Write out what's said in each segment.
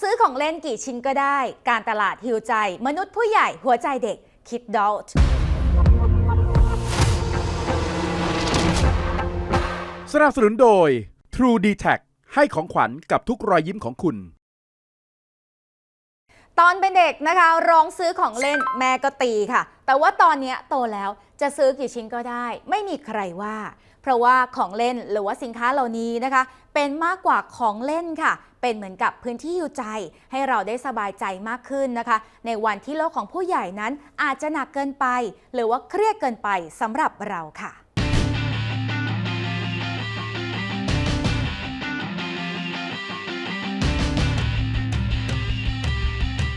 ซื้อของเล่นกี่ชิ้นก็ได้ การตลาดฮิวใจ มนุษย์ผู้ใหญ่หัวใจเด็กคิดดอลสนับสนุนโดย True d e t a c ให้ของขวัญกับทุกรอยยิ้มของคุณ ตอนเป็นเด็กนะคะ ร้องซื้อของเล่นแม่ก็ตีค่ะ แต่ว่าตอนเนี้ยโตแล้วจะซื้อกี่ชิ้นก็ได้ ไม่มีใครว่า เพราะว่าของเล่นหรือว่าสินค้าเหล่านี้นะคะ เป็นมากกว่าของเล่นค่ะ เป็นเหมือนกับพื้นที่อยู่ใจ ให้เราได้สบายใจมากขึ้นนะคะ ในวันที่โลกของผู้ใหญ่นั้นอาจจะหนักเกินไป หรือว่าเครียดเกินไปสำหรับเราค่ะ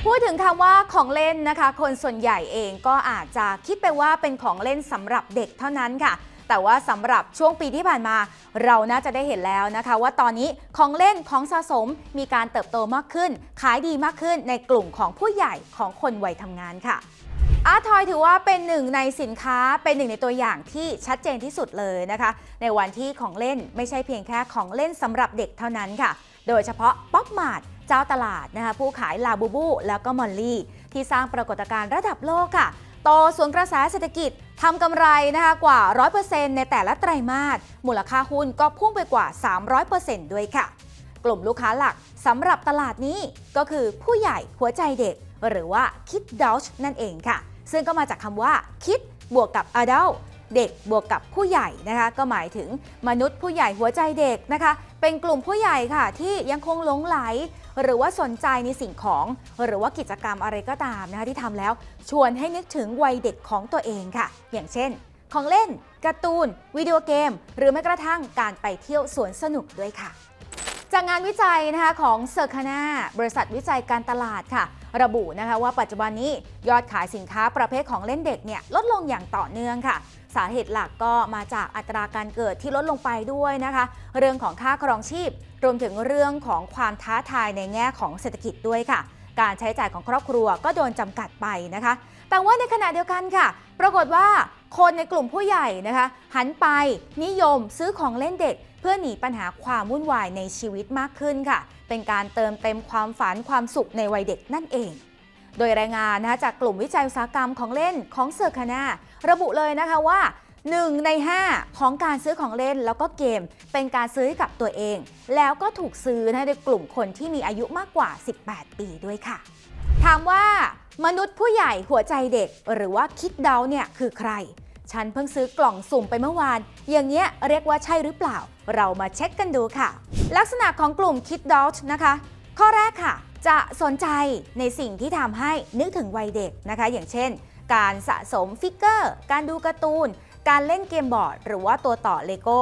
พูดถึงคำว่าของเล่นนะคะ คนส่วนใหญ่เองก็อาจจะคิดไปว่าเป็นของเล่นสำหรับเด็กเท่านั้นค่ะ แต่ว่าสำหรับช่วงปีที่ผ่านมา เราน่าจะได้เห็นแล้วนะคะ ว่าตอนนี้ของเล่นของสะสมมีการเติบโตมากขึ้น ขายดีมากขึ้นในกลุ่มของผู้ใหญ่ของคนวัยทำงานค่ะอาร์ทอยถือว่าเป็นหนึ่งในสินค้าเป็นหนึ่งในตัวอย่างที่ชัดเจนที่สุดเลยนะคะ ในวันที่ของเล่นไม่ใช่เพียงแค่ของเล่นสำหรับเด็กเท่านั้นค่ะ โดยเฉพาะป๊อปมาร์ทเจ้าตลาดนะคะผู้ขายลาบูบูแล้วก็มอลลี่ ที่สร้างปรากฏการณ์ระดับโลกค่ะ โตสวนกระแสเศรษฐกิจทำกำไรนะคะกว่า 100%ในแต่ละไตรมาส มูลค่าหุ้นก็พุ่งไปกว่า 300%ด้วยค่ะ กลุ่มลูกค้าหลักสำหรับตลาดนี้ก็คือผู้ใหญ่หัวใจเด็ก หรือว่าคิดดอชนั่นเองค่ะ ซึ่งก็มาจากคำว่าคิดบวกกับ adult เด็กบวกกับผู้ใหญ่นะคะก็หมายถึงมนุษย์ผู้ใหญ่หัวใจเด็กนะคะ เป็นกลุ่มผู้ใหญ่ค่ะที่ยังคงหลงไหล หรือว่าสนใจในสิ่งของ หรือว่ากิจกรรมอะไรก็ตามนะคะที่ทำแล้วชวนให้นึกถึงวัยเด็กของตัวเองค่ะ อย่างเช่น ของเล่นการ์ตูน วิดีโอเกม หรือแม้กระทั่งการไปเที่ยวสวนสนุกด้วยค่ะ จากงานวิจัยนะคะของเซอร์คานาบริษัทวิจัยการตลาดค่ะ ระบุนะคะว่าปัจจุบันนี้ยอดขายสินค้าประเภทของเล่นเด็กเนี่ยลดลงอย่างต่อเนื่องค่ะ สาเหตุหลักก็มาจากอัตราการเกิดที่ลดลงไปด้วยนะคะ เรื่องของค่าครองชีพ รวมถึงเรื่องของความท้าทายในแง่ของเศรษฐกิจด้วยค่ะ การใช้จ่ายของครอบครัวก็โดนจำกัดไปนะคะ แต่ว่าในขณะเดียวกันค่ะ ปรากฏว่าคนในกลุ่มผู้ใหญ่นะคะ หันไปนิยมซื้อของเล่นเด็ก เพื่อหนีปัญหาความวุ่นวายในชีวิตมากขึ้นค่ะ เป็นการเติมเต็มความฝันความสุขในวัยเด็กนั่นเอง โดยรายงานนะคะจากกลุ่มวิจัยอุตสาหกรรมของเล่นของเซอร์คานาระบุเลยนะคะว่า 1 ใน 5 ของการซื้อของเล่นแล้วก็เกม เป็นการซื้อกับตัวเอง แล้วก็ถูกซื้อนะในกลุ่มคนที่มีอายุมากกว่า 18 ปีด้วยค่ะ ถามว่ามนุษย์ผู้ใหญ่หัวใจเด็กหรือว่าคิดเดาเนี่ยคือใคร ฉันเพิ่งซื้อกล่องสุ่มไปเมื่อวาน อย่างเงี้ยเรียกว่าใช่หรือเปล่า เรามาเช็คกันดูค่ะ ลักษณะของกลุ่มคิดดอ g นะคะ ข้อแรกค่ะ จะสนใจในสิ่งที่ทำให้นึกถึงวัยเด็กนะคะ อย่างเช่น การสะสมฟิกเกอร์ การดูการ์ตูน การเล่นเกมบอร์ด หรือว่าตัวต่อเลโก้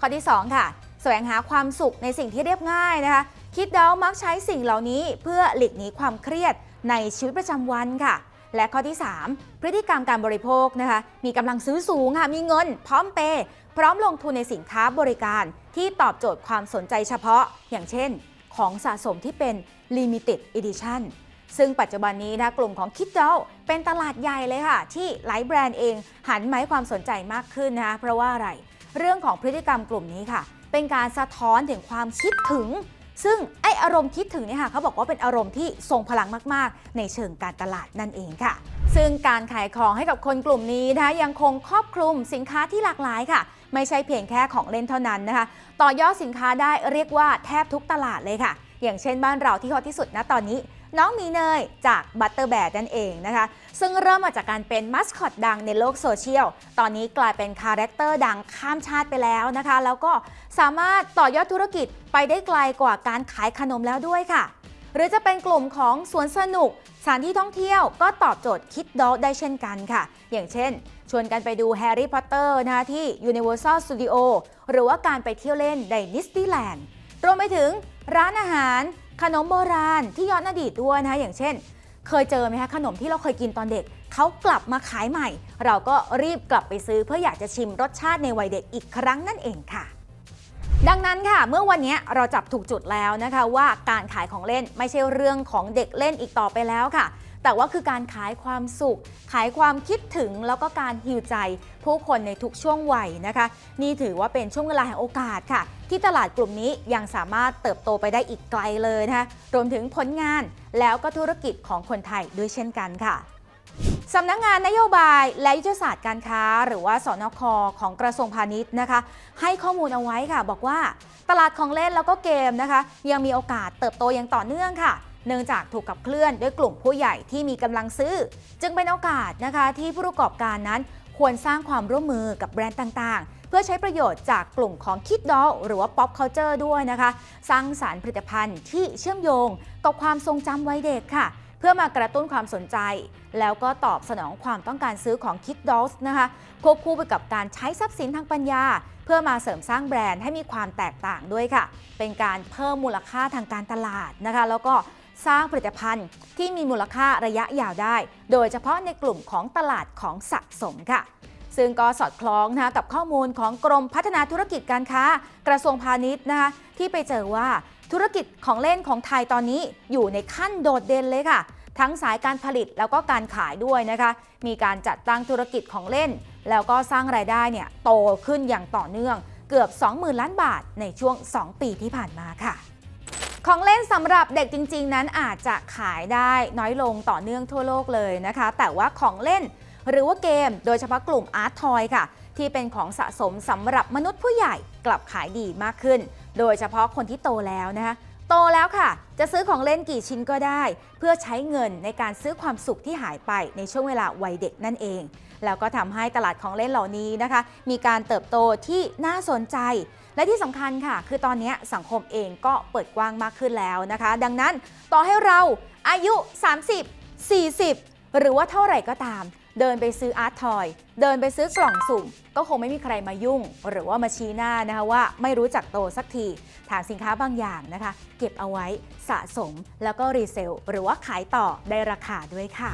ข้อที่ 2 ค่ะ แสวงหาความสุขในสิ่งที่เรียบง่ายนะคะ คิดเดามักใช้สิ่งเหล่านี้เพื่อหลีกหนีความเครียดในชีวิตประจำวันค่ะ และข้อที่ 3 พฤติกรรมการบริโภคนะคะ มีกำลังซื้อสูงค่ะ มีเงิน พร้อมเปย์พร้อมลงทุนในสินค้าบริการที่ตอบโจทย์ความสนใจเฉพาะ อย่างเช่น ของสะสมที่เป็น Limited Edition ซึ่งปัจจุบันนี้นะกลุ่มของคิดเดลเป็นตลาดใหญ่เลยค่ะ ที่หลายแบรนด์เองหันมาให้ความสนใจมากขึ้นนะคะเพราะว่าอะไร เรื่องของพฤติกรรมกลุ่มนี้ค่ะ เป็นการสะท้อนถึงความคิดถึง ซึ่งไออารมณ์คิดถึงเนี่ยค่ะเขาบอกว่าเป็นอารมณ์ที่ทรงพลังมาก ๆ ในเชิงการตลาดนั่นเองค่ะ ซึ่งการขายของให้กับคนกลุ่มนี้นะคะยังคงครอบคลุมสินค้าที่หลากหลายค่ะ ไม่ใช่เพียงแค่ของเล่นเท่านั้นนะคะ ต่อยอดสินค้าได้เรียกว่าแทบทุกตลาดเลยค่ะ อย่างเช่นบ้านเราที่ฮอตที่สุดนะตอนนี้ น้องมีเนยจากบัตเตอร์แบดนั่นเองนะคะ ซึ่งเริ่มมาจากการเป็นมัสคอตดังในโลกโซเชียล ตอนนี้กลายเป็นคาแรคเตอร์ดังข้ามชาติไปแล้วนะคะ แล้วก็สามารถต่อยอดธุรกิจไปได้ไกลกว่าการขายขนมแล้วด้วยค่ะ หรือจะเป็นกลุ่มของสวนสนุกสถานที่ท่องเที่ยวก็ตอบโจทย์คิดดอลได้เช่นกันค่ะ อย่างเช่น ชวนกันไปดูแฮร์รี่พอตเตอร์นะคะที่ Universal Studio หรือว่าการไปเที่ยวเล่นในดิสนีย์แลนด์ รวมไปถึงร้านอาหารขนมโบราณที่ย้อนอดีตด้วยนะคะอย่างเช่น เคยเจอไหมคะขนมที่เราเคยกินตอนเด็กเขากลับมาขายใหม่ เราก็รีบกลับไปซื้อเพื่ออยากจะชิมรสชาติในวัยเด็กอีกครั้งนั่นเองค่ะ ดังนั้นค่ะ เมื่อวันนี้เราจับถูกจุดแล้วนะคะว่าการขายของเล่นไม่ใช่เรื่องของเด็กเล่นอีกต่อไปแล้วค่ะ แต่ว่าคือการขายความสุข ขายความคิดถึงแล้วก็การฮิวใจ ผู้คนในทุกช่วงวัยนะคะ นี่ถือว่าเป็นช่วงเวลาแห่งโอกาสค่ะ ที่ตลาดกลุ่มนี้ยังสามารถเติบโตไปได้อีกไกลเลยนะคะรวมถึงผลงานแล้วก็ธุรกิจของคนไทยด้วยเช่นกันค่ะสำนักงานนโยบายและยุทธศาสตร์การค้า หรือว่าสนคของกระทรวงพาณิชย์นะคะ ให้ข้อมูลเอาไว้ค่ะ บอกว่า ตลาดของเล่นแล้วก็เกมนะคะ ยังมีโอกาสเติบโตอย่างต่อเนื่องค่ะ เนื่องจากถูกขับเคลื่อนด้วยกลุ่มผู้ใหญ่ที่มีกำลังซื้อ จึงเป็นโอกาสนะคะที่ผู้ประกอบการนั้นควรสร้างความร่วมมือกับแบรนด์ต่างๆ เพื่อใช้ประโยชน์จากกลุ่มของคิดดอลหรือว่า pop culture ด้วยนะคะ สร้างสารผลิตภัณฑ์ที่เชื่อมโยงกับความทรงจำวัยเด็กค่ะ เพื่อมากระตุ้นความสนใจ แล้วก็ตอบสนองความต้องการซื้อของ Kid Dolls นะคะควบคู่ไปกับการใช้ทรัพย์สินทางปัญญา เพื่อมาเสริมสร้างแบรนด์ให้มีความแตกต่างด้วยค่ะ เป็นการเพิ่มมูลค่าทางการตลาดนะคะ แล้วก็ สร้างผลิตภัณฑ์ที่มีมูลค่าระยะยาวได้ โดยเฉพาะในกลุ่มของตลาดของสะสมค่ะซึ่งก็สอดคล้องนะคะกับข้อมูลของกรมพัฒนาธุรกิจการค้า กระทรวงพาณิชย์นะคะที่ไปเจอว่าธุรกิจของเล่นของไทยตอนนี้อยู่ในขั้นโดดเด่นเลยค่ะ ทั้งสายการผลิตแล้วก็การขายด้วยนะคะ มีการจัดตั้งธุรกิจของเล่น แล้วก็สร้างรายได้เนี่ยโตขึ้นอย่างต่อเนื่อง เกือบ 20,000 ล้านบาทในช่วง 2 ปีที่ผ่านมาค่ะ ของเล่นสำหรับเด็กจริง ๆ นั้นอาจจะขายได้น้อยลงต่อเนื่องทั่วโลกเลยนะคะ แต่ว่าของเล่นหรือว่าเกมโดยเฉพาะกลุ่มอาร์ตทอยค่ะ ที่เป็นของสะสมสำหรับมนุษย์ผู้ใหญ่กลับขายดีมากขึ้น โดยเฉพาะคนที่โตแล้วนะคะโตแล้วค่ะ จะซื้อของเล่นกี่ชิ้นก็ได้ เพื่อใช้เงินในการซื้อความสุขที่หายไปในช่วงเวลาวัยเด็กนั่นเอง แล้วก็ทำให้ตลาดของเล่นเหล่านี้นะคะ มีการเติบโตที่น่าสนใจ และที่สำคัญค่ะ คือตอนนี้สังคมเองก็เปิดกว้างมากขึ้นแล้วนะคะ ดังนั้นต่อให้เราอายุ 30 40 หรือว่าเท่าไหร่ก็ตาม เดินไปซื้ออาร์ตทอย เดินไปซื้อกล่องสุ่ม ก็คงไม่มีใครมายุ่ง หรือว่ามาชี้หน้านะคะว่าไม่รู้จักโตสักทีฐานสินค้าบางอย่างนะคะ เก็บเอาไว้สะสมแล้วก็รีเซลหรือว่าขายต่อได้ราคาด้วยค่ะ